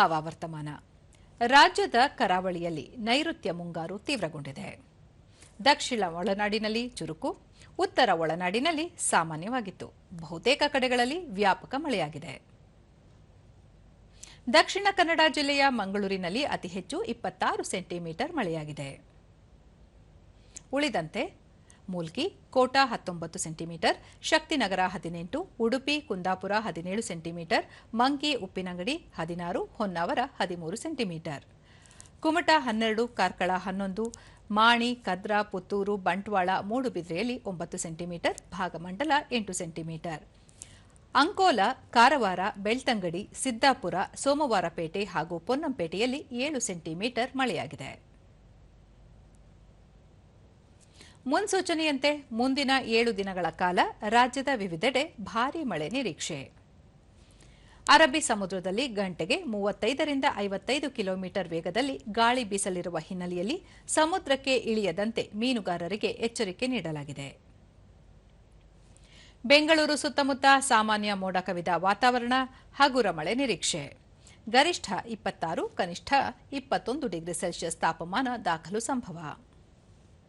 ಹವಾವರ್ತಮಾನ ರಾಜ್ಯದ ಕರಾವಳಿಯಲ್ಲಿ ನೈಋತ್ಯ ಮುಂಗಾರು ತೀವ್ರಗೊಂಡಿದೆ. ದಕ್ಷಿಣ ಒಳನಾಡಿನಲ್ಲಿ ಚುರುಕು, ಉತ್ತರ ಒಳನಾಡಿನಲ್ಲಿ ಸಾಮಾನ್ಯವಾಗಿತ್ತು. ಬಹುತೇಕ ಕಡೆಗಳಲ್ಲಿ ವ್ಯಾಪಕ ಮಳೆಯಾಗಿದೆ. ದಕ್ಷಿಣ ಕನ್ನಡ ಜಿಲ್ಲೆಯ ಮಂಗಳೂರಿನಲ್ಲಿ ಅತಿ ಹೆಚ್ಚು ಇಪ್ಪತ್ತಾರು ಸೆಂಟಿಮೀಟರ್ ಮಳೆಯಾಗಿದೆ. ಉಳಿದಂತೆ ಮೂಲ್ಕಿ, ಕೋಟಾ ಹತ್ತೊಂಬತ್ತು ಸೆಂಟಿಮೀಟರ್, ಶಕ್ತಿನಗರ ಹದಿನೆಂಟು, ಉಡುಪಿ, ಕುಂದಾಪುರ ಹದಿನೇಳು ಸೆಂಟಿಮೀಟರ್, ಮಂಕಿ, ಉಪ್ಪಿನಂಗಡಿ ಹದಿನಾರು, ಹೊನ್ನಾವರ ಹದಿಮೂರು ಸೆಂಟಿಮೀಟರ್. ಕುಮಟಾ ಹನ್ನೆರಡು, ಕಾರ್ಕಳ ಹನ್ನೊಂದು, ಮಾಣಿ, ಕದ್ರಾ, ಪುತ್ತೂರು, ಬಂಟ್ವಾಳ ಮೂಡುಬಿದ್ರೆಯಲ್ಲಿ ಒಂಬತ್ತು ಸೆಂಟಿಮೀಟರ್, ಭಾಗಮಂಡಲ ಎಂಟು ಸೆಂಟಿಮೀಟರ್. ಅಂಕೋಲ, ಕಾರವಾರ, ಬೆಳ್ತಂಗಡಿ, ಸಿದ್ದಾಪುರ, ಸೋಮವಾರಪೇಟೆ ಹಾಗೂ ಪೊನ್ನಂಪೇಟೆಯಲ್ಲಿ ಏಳು ಸೆಂಟಿಮೀಟರ್ ಮಳೆಯಾಗಿದೆ. ಮುನ್ಸೂಚನೆಯಂತೆ ಮುಂದಿನ ಏಳು ದಿನಗಳ ಕಾಲ ರಾಜ್ಯದ ವಿವಿಧೆಡೆ ಭಾರೀ ಮಳೆ ನಿರೀಕ್ಷೆ. ಅರಬ್ಬಿ ಸಮುದ್ರದಲ್ಲಿ ಗಂಟೆಗೆ ಮೂವತ್ತೈದರಿಂದ ಐವತ್ತೈದು ಕಿಲೋಮೀಟರ್ ವೇಗದಲ್ಲಿ ಗಾಳಿ ಬೀಸಲಿರುವ ಹಿನ್ನೆಲೆಯಲ್ಲಿ ಸಮುದ್ರಕ್ಕೆ ಇಳಿಯದಂತೆ ಮೀನುಗಾರರಿಗೆ ಎಚ್ಚರಿಕೆ ನೀಡಲಾಗಿದೆ. ಬೆಂಗಳೂರು ಸುತ್ತಮುತ್ತ ಸಾಮಾನ್ಯ ಮೋಡ ಕವಿದ ವಾತಾವರಣ, ಹಗುರ ಮಳೆ ನಿರೀಕ್ಷೆ. ಗರಿಷ್ಠ ಇಪ್ಪತ್ತಾರು, ಕನಿಷ್ಠ ಇಪ್ಪತ್ತೊಂದು ಡಿಗ್ರಿ ಸೆಲ್ಸಿಯಸ್ ತಾಪಮಾನ ದಾಖಲು ಸಂಭವ.